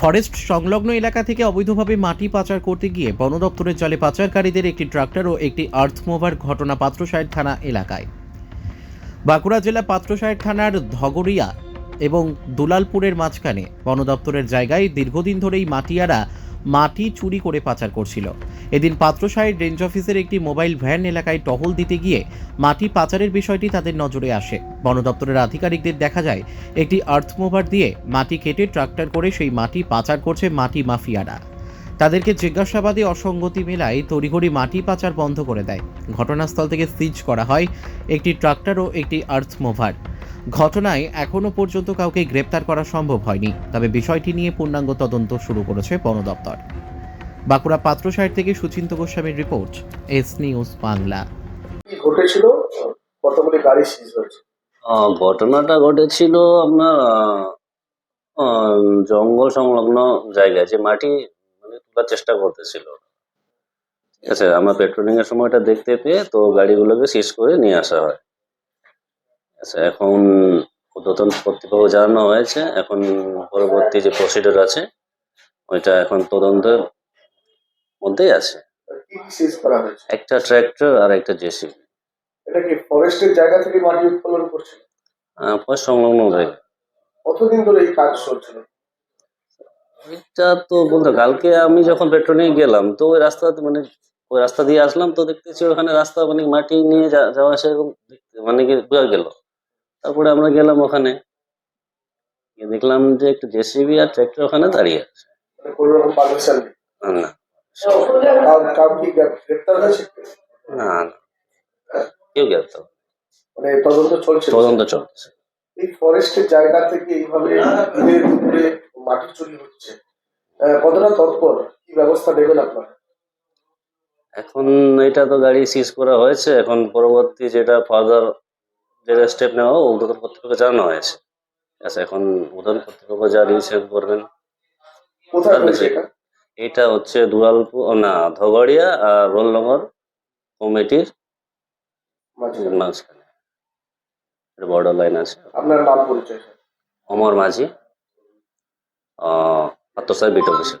Forest সংলগ্ন এলাকা থেকে অবৈধভাবে মাটি পাচার করতে গিয়ে বন দপ্তরের জলে পাচারকারীদের একটি ট্রাক্টর ও একটি আর্থমোভার ঘটনা পাত্রসাহের থানা এলাকায়। বাঁকুড়া জেলা পাত্রসাহের থানার ধগরিয়া এবং দুলালপুরের মাঝখানে বন দপ্তরের জায়গায় দীর্ঘদিন ধরেই মাটিয়ারা মাটি চুরি করে পাচার করছিল। এদিন পাত্রসাহের রেঞ্জ অফিসের একটি মোবাইল ভ্যান এলাকায় টহল দিতে গিয়ে মাটি পাচারের বিষয়টি তাদের নজরে আসে। বন দপ্তরের আধিকারিকদের দেখা যায়, একটি আর্থ মোভার দিয়ে মাটি কেটে ট্রাক্টর করে সেই মাটি পাচার করছে মাটি মাফিয়ারা। তাদেরকে জিজ্ঞাসাবাদে অসঙ্গতি মেলায় তড়িঘড়ি মাটি পাচার বন্ধ করে দেয়। ঘটনাস্থল থেকে সিজ করা হয় একটি ট্রাক্টর ও একটি আর্থ মোভার ঘটনায় এখনও পর্যন্ত কাউকে গ্রেপ্তার করা সম্ভব হয়নি। তবে বিষয়টি নিয়ে পূর্ণাঙ্গ তদন্ত শুরু করেছে বন দপ্তর। বাঁকুড়া পাত্রসাহের থেকে সুচিন্ত গোস্বামীর রিপোর্ট এস নিউজ বাংলা। ঘটেছিল? কতগুলি গাড়ি সিজ হয়েছে। আহ, ঘটনাটা ঘটেছিল আপনার আহ, আহ, জঙ্গল সংলগ্ন জায়গায় যে মাটি মানে তোলার চেষ্টা করতেছিল। ঠিক আছে আমরা পেট্রোলিং এর সময়টা দেখতে পেয়ে তো গাড়িগুলোকে সিজ করে নিয়ে আসা হয়। আচ্ছা এখন উদ্বোধন কর্তৃপক্ষ জানানো হয়েছে এখন পরবর্তী যে প্রসিডিওর আছে ওইটা এখন তদন্তের মধ্যেই আছে। একটা ট্র্যাক্টর আর একটা জেসিবি এটা কি ফরেস্টের জায়গা থেকে মাটি উত্তোলন করছিল ফার্স্ট সংলগ্ন জায়গা। কতদিন ধরে এই কাজ চলছিল? এটা তো বলতো কালকে আমি যখন পেট্রোলিং গেলাম তো ওই রাস্তা মানে ওই রাস্তা দিয়ে আসলাম তো দেখতেছি ওখানে রাস্তা মানে মাটি নিয়ে যাওয়া সেরকম দেখতে- মানে কি বোঝা গেল। তারপরে আমরা গেলাম ওখানে। দেখলাম যে একটা জেসিবি আর ট্র্যাক্টর ওখানে দাঁড়িয়ে আছে। মানে না কাউ- না গ্রেপ্তার মানে তদন্ত চলছে? তদন্ত চলছে। এই ফরেস্টের জায়গা থেকে এইভাবে ঘুরে ঘুরে মাটি চুরি হচ্ছে কতটা তৎপর? কি ব্যবস্থা নেবেন আপনারা? এখন এটা তো গাড়ি সিজ করা হয়েছে। এখন পরবর্তী যেটা ফার্দার যেটা স্টেপ নেওয়া উদ্বোধন কর্তৃপক্ষ জানানো হয়েছে। আছে এখন উদ্বোধন কর্তৃপক্ষ যা ডিসিশন করবেন এটা? হচ্ছে দুলালপুর ও না ধগড়িয়া আর রোলনগর কমিটির মাঝখানে। বর্ডার লাইন আছে। আপনার নাম পরিচয় অমর মাঝি। আত্মসার বিট অফিসার